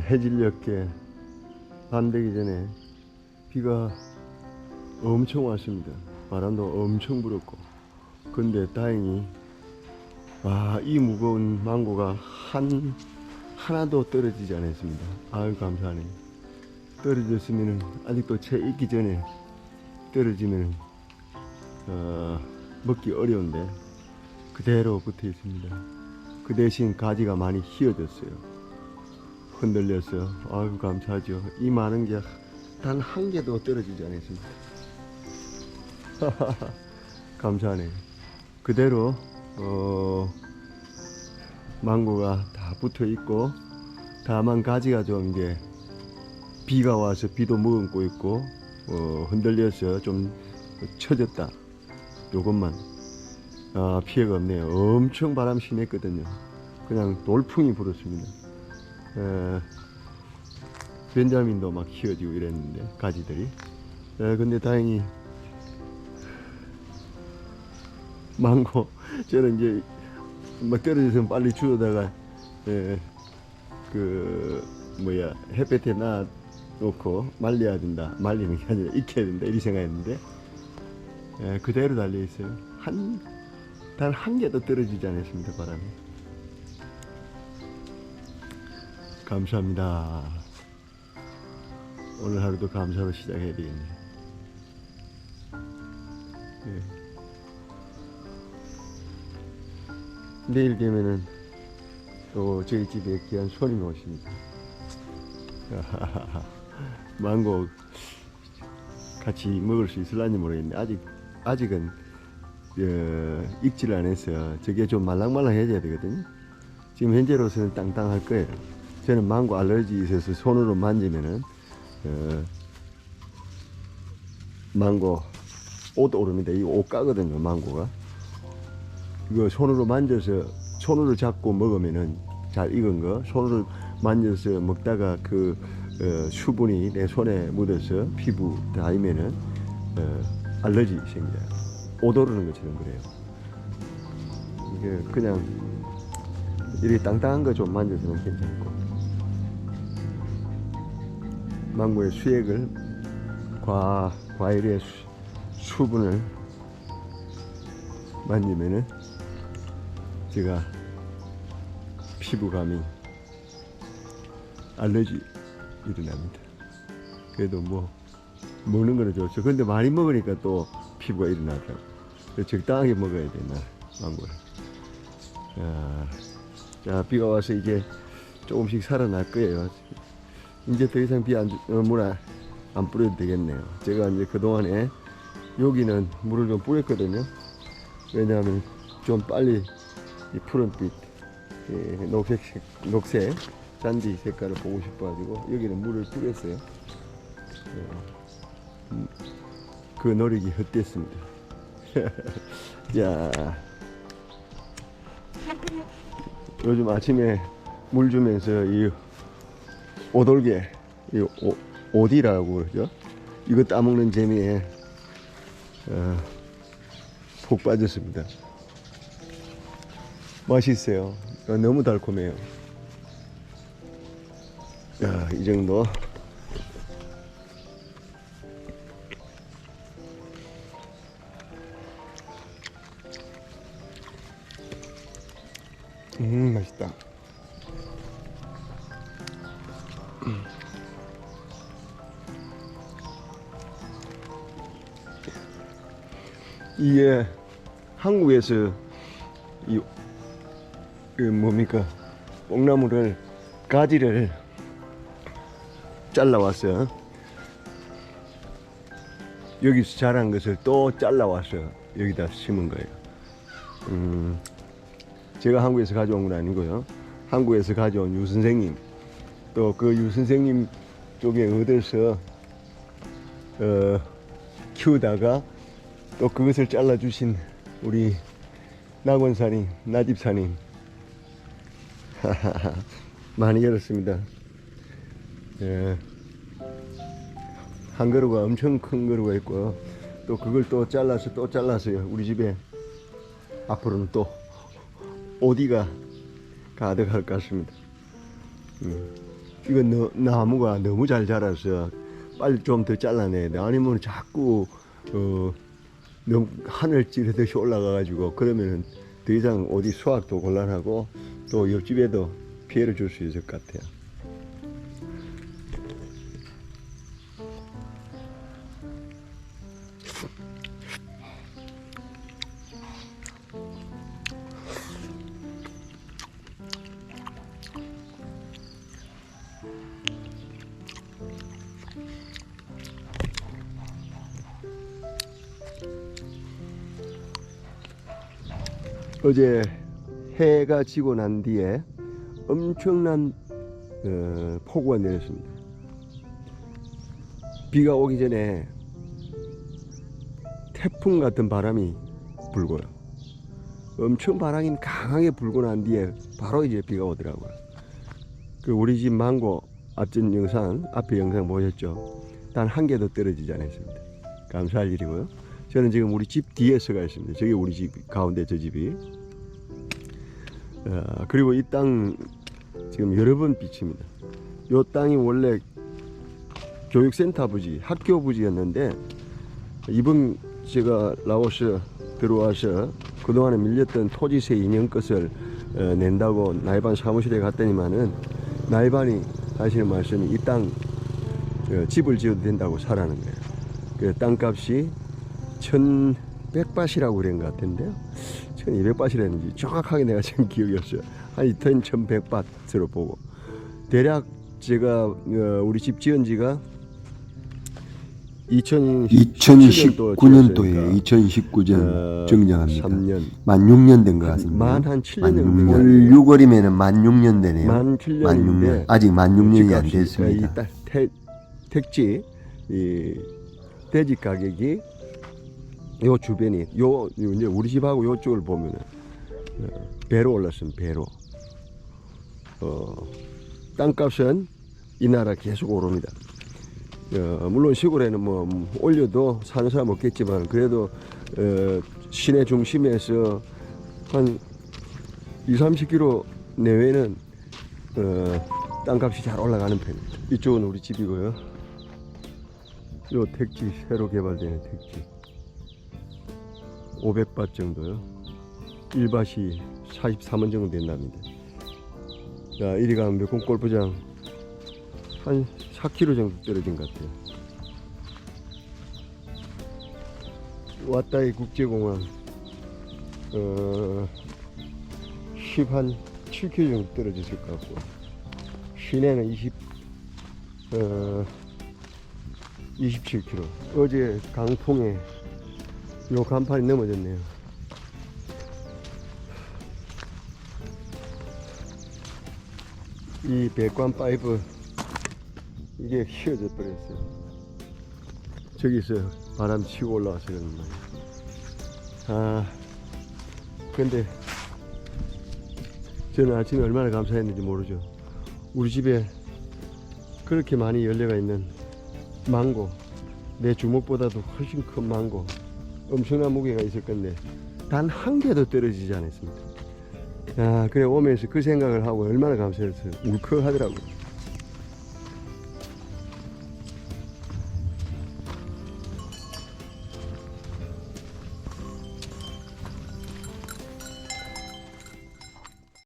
해질녘에 밤 되기 전에 비가 엄청 왔습니다. 바람도 엄청 불었고. 근데 다행히 와, 이 무거운 망고가 한 하나도 떨어지지 않았습니다. 아유 감사하네. 떨어졌으면 아직도 채 익기 전에 떨어지면 어, 먹기 어려운데 그대로 붙어 있습니다. 그 대신 가지가 많이 휘어졌어요. 흔들렸어요. 아유 감사하죠. 이 많은 게 단 한 개도 떨어지지 않았습니다. 감사하네. 그대로 어, 망고가 다 붙어 있고 다만 가지가 좀 이제 비가 와서 비도 머금고 있고 어, 흔들려서 좀 처졌다. 요것만 아, 피해가 없네요. 엄청 바람 심했거든요. 그냥 돌풍이 불었습니다. 에, 벤자민도 막 휘어지고 이랬는데 가지들이. 에, 근데 다행히 망고 저는 이제 막 떨어져서 빨리 주워다가 에, 그 뭐야 햇볕에 놔 놓고 말려야 된다. 말리는 게 아니라 익혀야 된다. 이 생각했는데 에, 그대로 달려 있어요. 한 단 한 개도 떨어지지 않았습니다. 바람이. 감사합니다. 오늘 하루도 감사로 시작해야 되겠네요. 예. 내일 되면은 또 저희 집에 귀한 손님이 오십니다. 망고 같이 먹을 수 있을란지 모르겠는데 아직 아직은 어, 익지를 안 해서 저게 좀 말랑말랑해져야 되거든요. 지금 현재로서는 땅땅할 거예요. 저는 망고 알러지 있어서 손으로 만지면은 어, 망고 옷 오릅니다. 이옷 까거든요, 망고가. 이거 손으로 만져서 손으로 잡고 먹으면은 잘 익은 거 손으로 만져서 먹다가 그 어, 수분이 내 손에 묻어서 피부 닿으면은 어, 알러지 생겨요. 옷 오르는 것처럼 그래요. 이게 그냥 이렇게 땅땅한 거 좀 만져서는 괜찮고 망고의 수액을 과 과일의 수, 수분을 만지면은 제가 피부감이 알러지 일어납니다. 그래도 뭐 먹는 거는 좋죠. 근데 많이 먹으니까 또 피부가 일어나더라고. 적당하게 먹어야 되나 망고를. 자, 자 비가 와서 이제 조금씩 살아날 거예요. 이제 더 이상 비안 어, 물안 안 뿌려도 되겠네요. 제가 이제 그 동안에 여기는 물을 좀 뿌렸거든요. 왜냐하면 좀 빨리 이 푸른빛, 이 녹색, 녹색 잔디 색깔을 보고 싶어 가지고 여기는 물을 뿌렸어요. 어, 음, 그 노력이 헛됐습니다. 자, 요즘 아침에 물 주면서 이 오돌개, 이 오, 오디라고 그러죠. 이거 따먹는 재미에 어, 푹 빠졌습니다. 맛있어요. 어, 너무 달콤해요. 야, 이 정도. 음, 맛있다. 이게 한국에서 이, 그 뭡니까 뽕나무를 가지를 잘라왔어요. 여기서 자란 것을 또 잘라와서 여기다 심은 거예요. 음, 제가 한국에서 가져온 건 아니고요. 한국에서 가져온 유 선생님 또 그 유 선생님 쪽에 얻어서 어, 키우다가 또 그것을 잘라주신 우리 낙원사님, 나집사님 많이 열었습니다. 예. 한 그루가 엄청 큰 그루가 있고 또 그걸 또 잘라서 또 잘라서요. 우리 집에 앞으로는 또 어디가 가득할 것 같습니다. 음. 이거 너, 나무가 너무 잘 자라서 빨리 좀 더 잘라내야 돼. 아니면 자꾸 어 너무 하늘 찌르듯이 올라가가지고 그러면은 더 이상 어디 수확도 곤란하고 또 옆집에도 피해를 줄 수 있을 것 같아요. 어제 해가 지고 난 뒤에 엄청난 어, 폭우가 내렸습니다. 비가 오기 전에 태풍 같은 바람이 불고요. 엄청 바람이 강하게 불고 난 뒤에 바로 이제 비가 오더라고요. 그 우리 집 망고 앞전 영상 앞에 영상 보셨죠? 단 한 개도 떨어지지 않았습니다. 감사할 일이고요. 저는 지금 우리 집 뒤에 서가 있습니다. 저기 우리 집 가운데 저 집이. 어, 그리고 이 땅 지금 여러 번 비칩니다. 이 땅이 원래 교육센터 부지, 학교 부지였는데 이번 제가 라오스 들어와서 그동안에 밀렸던 토지세 인연 것을 어, 낸다고 나이반 사무실에 갔더니만은 나이반이 하시는 말씀이 이땅 어, 집을 지어도 된다고 사라는 거예요. 그 땅값이 1100바시라고 그런 것 같은데요. 1200바시라는지 정확하게 내가 지금 기억이 없어요. 한 2100바트로 보고. 대략 제가 어, 우리 집 지은 지가 2019년도에 2019년 정정합니다. 3년. 만 6년 된 것 같습니다. 만 한 7년 만 정도 6년. 6월이면은 만 6년 되네요. 만 7년인데 아직 만 6년이 안 됐습니다. 이 택지 이 돼지 가격이 요 주변이 요, 요 이제 우리 집하고 요쪽을 보면은 어, 배로 올랐습니다. 배로. 어, 땅값은 이 나라 계속 오릅니다. 어, 물론 시골에는 뭐 음, 올려도 사는 사람 없겠지만 그래도 어, 시내 중심에서 한 2, 30km 내외는 어, 땅값이 잘 올라가는 편입니다. 이쪽은 우리 집이고요. 요 택지 새로 개발되는 택지 500밭 정도요. 1밭이 43원 정도 된답니다. 자, 이리 가면 몇공 골프장 한 4km 정도 떨어진 것 같아요. 왔다이 국제공항 어, 10한 7km 정도 떨어졌을 것 같고 시내는 20 어, 27km. 어제 강풍에 요 간판이 넘어졌네요. 이 배관 파이프 이게 휘어져 버렸어요. 저기서 바람 치고 올라와서 그런 거예요. 아, 근데 저는 아침에 얼마나 감사했는지 모르죠. 우리 집에 그렇게 많이 열려가 있는 망고 내 주먹보다도 훨씬 큰 망고 엄청난 무게가 있을 건데 단 한 개도 떨어지지 않았습니다. 아 그래 오면서 그 생각을 하고 얼마나 감사했어요. 울컥하더라고요.